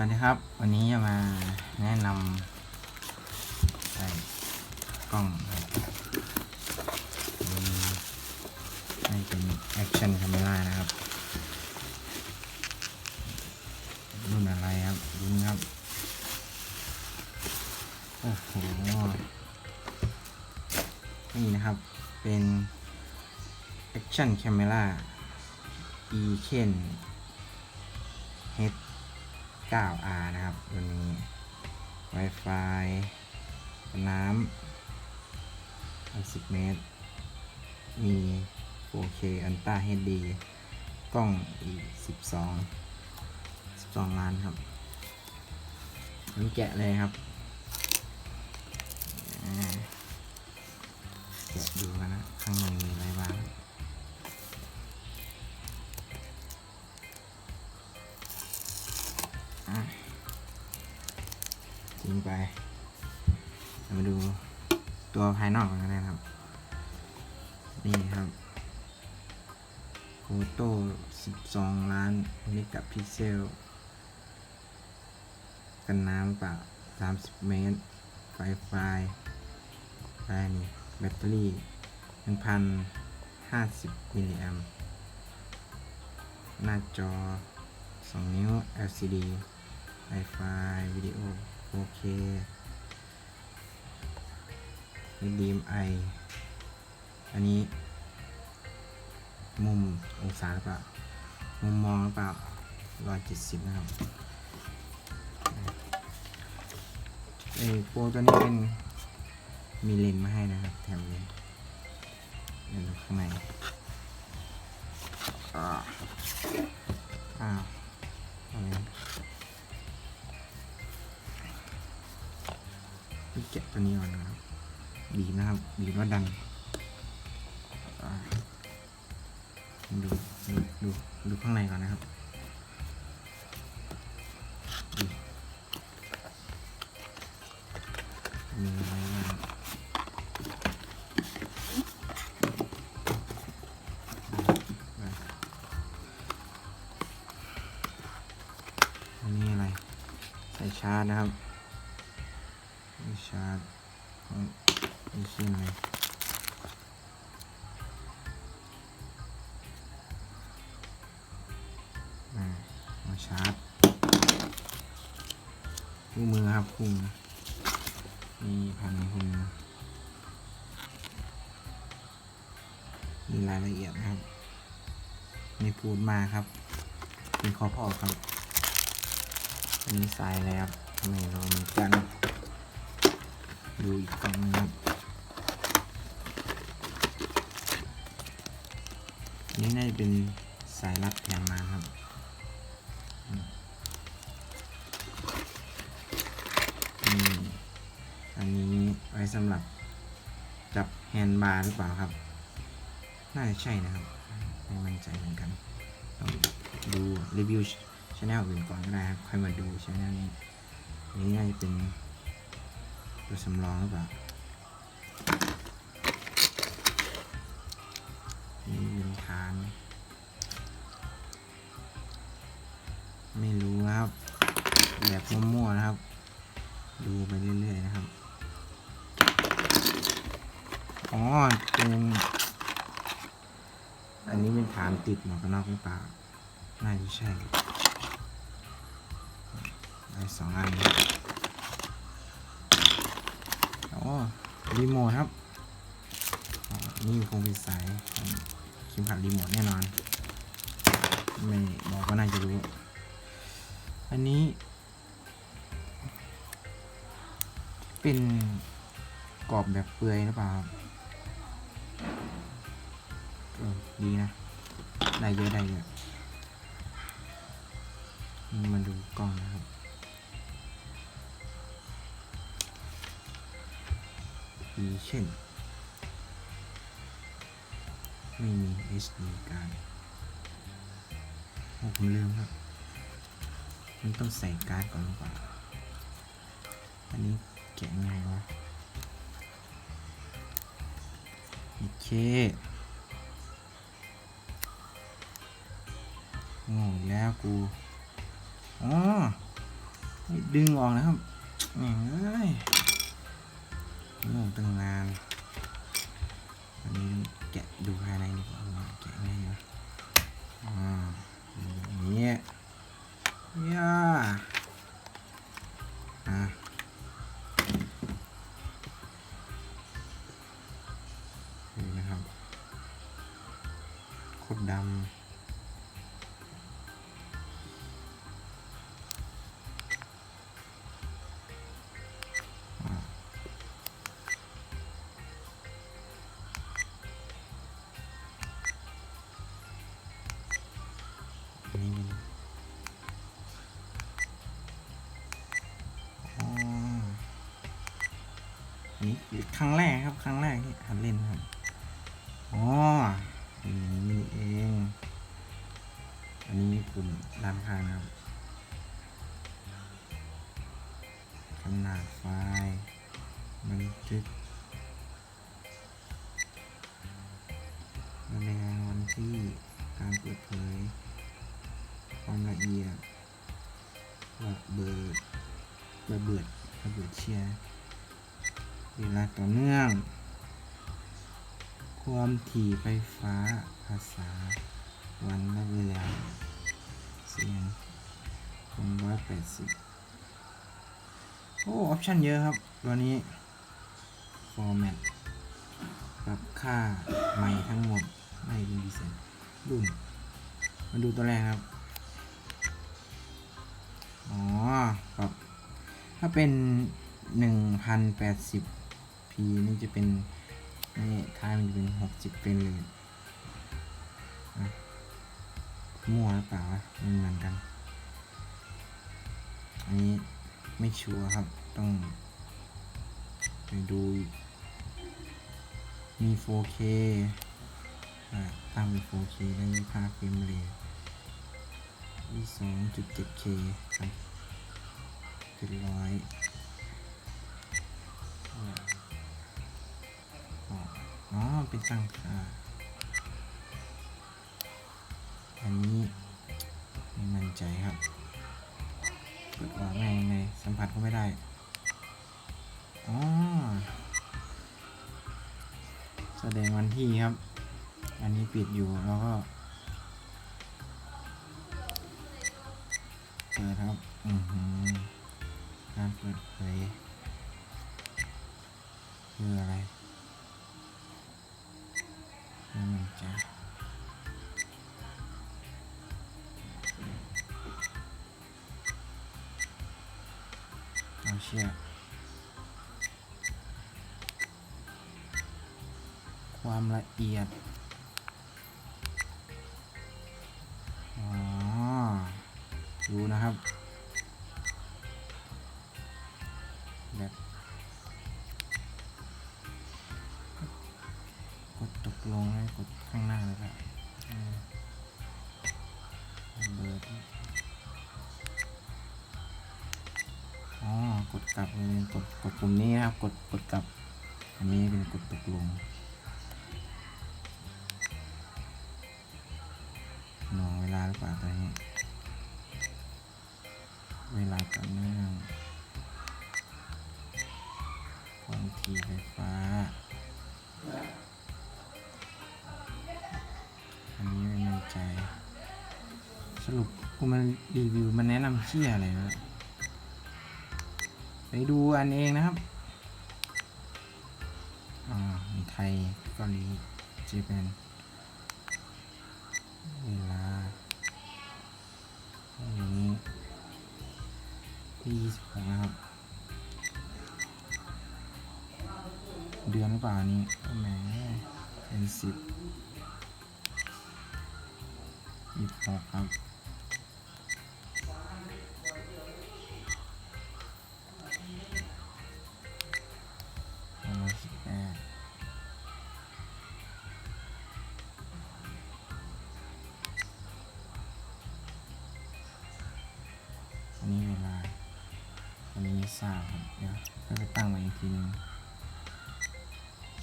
วัสดีครับ วันนี้จะมาแนะนำใส่กล้องครับนี่เป็น Action Camera นะครับ รุ่นอะไรครับรุ่นครับ โอ้โห นี่นะครับเป็น Action Camera e k e n H 9R นะครับตัวนี้ Wi-Fi น้ำ10เมตร มี 4K Ultra HD กล้องอีก 12 12 ล้านครับผมแกะเลยครับแกะดูกันนะ ข้างในมี ภายนอกกันก็ได้ครับ นี่ครับโฟโต้12 ล้านเมกะพิกเซล กันน้ำเปล่า30 เมตร ไฟไฟได้นี่แบตเตอรี่ 1,050 มิลลิแอมหน้าจอ 2 นิ้ว LCD Wi-Fi วิดีโอ 4K HDMI อันนี้ มุมองศาหรือเปล่า มุมมองหรือเปล่า170นะครับไอ้โปรตัวนี้เป็นมีเลนมาให้นะครับ แถมเลนเดี๋ยวดูข้างในอ่าอ้าวเอาเลนี่แกะตัวนี้ก่อนนะครับ บีบนะครับบีบแล้วดันดูดูดูดูข้างในก่อนนะครับมีอะไรบ้างอันนี้อะไร ใส่ชาร์จนะครับชาร์จ ของนี่ชื่ออะไรอ่ามาชาร์จคู่มือครับคู่มือมีพันคู่มือมีรายละเอียดนะครับไม่พูดมาครับเป็นข้อพอครับอันนี้สายแล้วไม่รู้เหมือนกัน ดูอีกกล่องนึงครับ นนี้น่าจะเป็นสายรัดแถมมาครับนี่อันนี้ไว้สำหรับจับแฮนด์บาร์หรือเปล่าครับ น่าจะใช่นะครับ ไม่มั่นใจเหมือนกันต้องดูรีวิวช anel อื่นก่อนก็ได้ครับ ค่อยมาดูช anel นี้นนี้น่าจะเป็นตัวสำรองหรือเปล่า นี่เป็นฐานไม่รู้นะครับ แบบมั่วๆนะครับ ดูไปเรื่อยๆนะครับ อ๋อเป็นอันนี้เป็นฐานติดหมวกกันน็อกหรือเปล่า น่าจะใช่ได้สองอันอ๋อรีโมทครับ นี่คงเป็นสาย มขัดรีโมทแน่นอน ไม่บอกก็น่าจะรู้ อันนี้ เป็นกรอบแบบเปลือยหรือเปล่าเออดีนะ ได้เยอะได้เยอะมาดูกล้องนะครับมีเช่น ไม่มี SD การโอ้ผมลืมครับ มันต้องใส่การ์ดก่อนหรือเปล่าอันนี้แกะไงวะโอเคโง่อีกแล้วกู อ๋อ ดึงออกนะครับแหม่งเอ้ยงงตั้งนาน อันนี้ แกะดูภายในดีกว่า ครั้งแรกครับ ครั้งแรกที่หัดเล่นครับอ๋ออย่างนี้นี่เอง อันนี้ปุ่มด้านข้างนะครับ ขนาดไฟล์บันทึกรายงานวันที่การเปิดเผย ความละเอียดระเบิดระเบิดระเบิดเชียร์ เวลาต่อเนื่อง ความถี่ไฟฟ้าภาษา วันและเวลาเสียงคนร้อยแปดสิบโอ้ ออปชันเยอะครับ ตัวนี้ format ปรับค่าใหม่ทั้งหมดไม่เป็นดีเซนรุ่นมาดูตัวแรกครับ อ๋อ ปรับ ถ้าเป็นห ปีนี่จะเป็นนี่ท้ายมันจะเป็นหกสิบเป็นเลยนะมั่วหรือเปล่าวะมันเหมือนกัน อันนี้ไม่ชัวร์ครับ ต้องไปดูมี 4K ตั้งเป็น 4K ได้25เฟรมเรทอีสองจุดเจ็ดเคครับเจ็ดร้อย อ๋อ เป็นตั้งค่า อันนี้ไม่มั่นใจครับเปิดออกไงยังไงสัมผัสก็ไม่ได้ อ๋อ แสดงวันที่ครับ อันนี้ปิดอยู่แล้วก็เปิดครับ อือหือการเปิดเผยคืออะไรไม่มั่นใจ เอาเชื่อความละเอียดดูนะครับแบบ กดกลับกดกดปุ่มนี้นะครับ กดกดกลับ อันนี้เป็นกดตกลงหน่วงเวลาหรือเปล่าตัวนี้ เวลาต่อเนื่องความถี่ไฟฟ้า อันนี้ไม่มั่นใจ สรุปกูมันรีวิวมันแนะนำเชี่ยอะไรนะ ไปดูอันเองนะครับอ่ามีไทยเกาหลีจีเป็นเวลาอย่างนี้ที่26นะครับ เดือนหรือเปล่านี้แหมเป็นสิบยี่สิบหกครับ สร้าบครับเดี๋ยวก็จะตั้งมาอีกทีนึง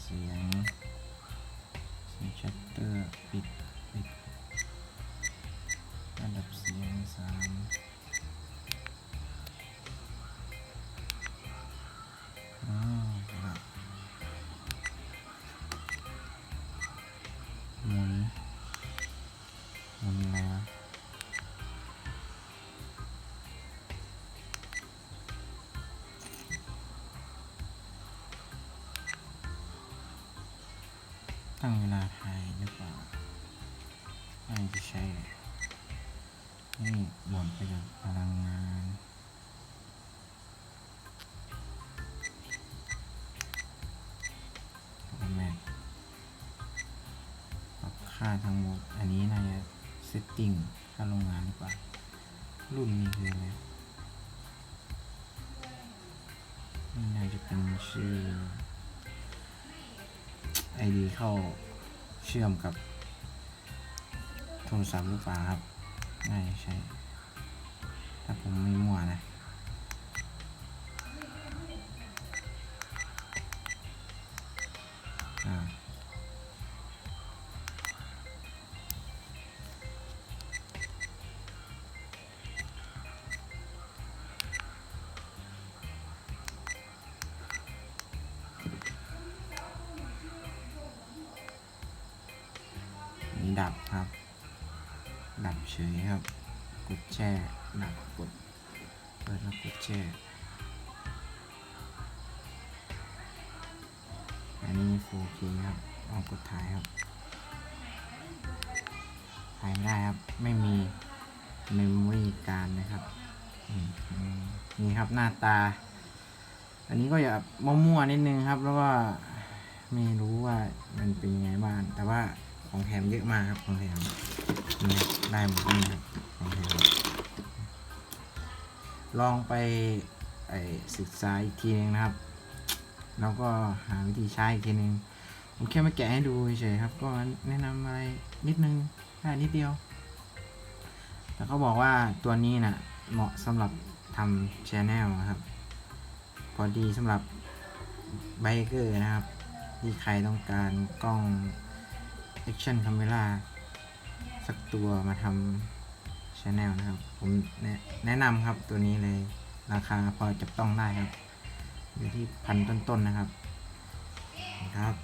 เสียงเสียงชัตเตอร์ปิด ตั้งเวลาถ่ายหรือเปล่าน่าจะใช่ นี่หมดไปกับพลังงานโอแมทปรับค่าทั้งหมด อันนี้น่าจะเซตติ้งค่าโรงงานหรือเปล่า รุ่นนี้คืออะไรนี่น่าจะเป็นชื่อ ID เข้าเชื่อมกับโทรศัพท์หรือเปล่าครับน่าจะใช่ ถ้าผมไม่มั่วนะ ดับเฉยครับ กดแช่ดับกด เปิดแล้วกดแช่ อันนี้ 4K ครับลองกดถ่ายครับ ถ่ายไม่ได้ครับ ไม่มีเมมโมรี่การนะครับ นี่ครับหน้าตา อันนี้ก็อย่ามั่วๆนิดนึงครับแล้วก็ไม่รู้ว่ามันเป็นยังไงบ้าง แต่ว่า ของแถมเยอะมากครับของแถมนี่ได้หมดนี่ครับของแถมลองไปไศึกษาอีกทีนึงนะครับ แล้วก็หาวิธีใช้อีกทีนึงผมแค่มาแกะให้ดูเฉยครับ ก็แนะนำอะไรนิดนึงแค่นิดเดียว แต่เขาบอกว่าตัวนี้นะ่ะเหมาะสำหรับทำชแนลนะครับ พอดีสำหรับไบเกอร์นะครับ ที่ใครต้องการกล้อง Action Camera สักตัวมาทำชแนลนะครับ ผมแนะนำครับตัวนี้เลยราคาพอจับต้องได้ครับ อยู่ที่พันต้นๆนะครับครับ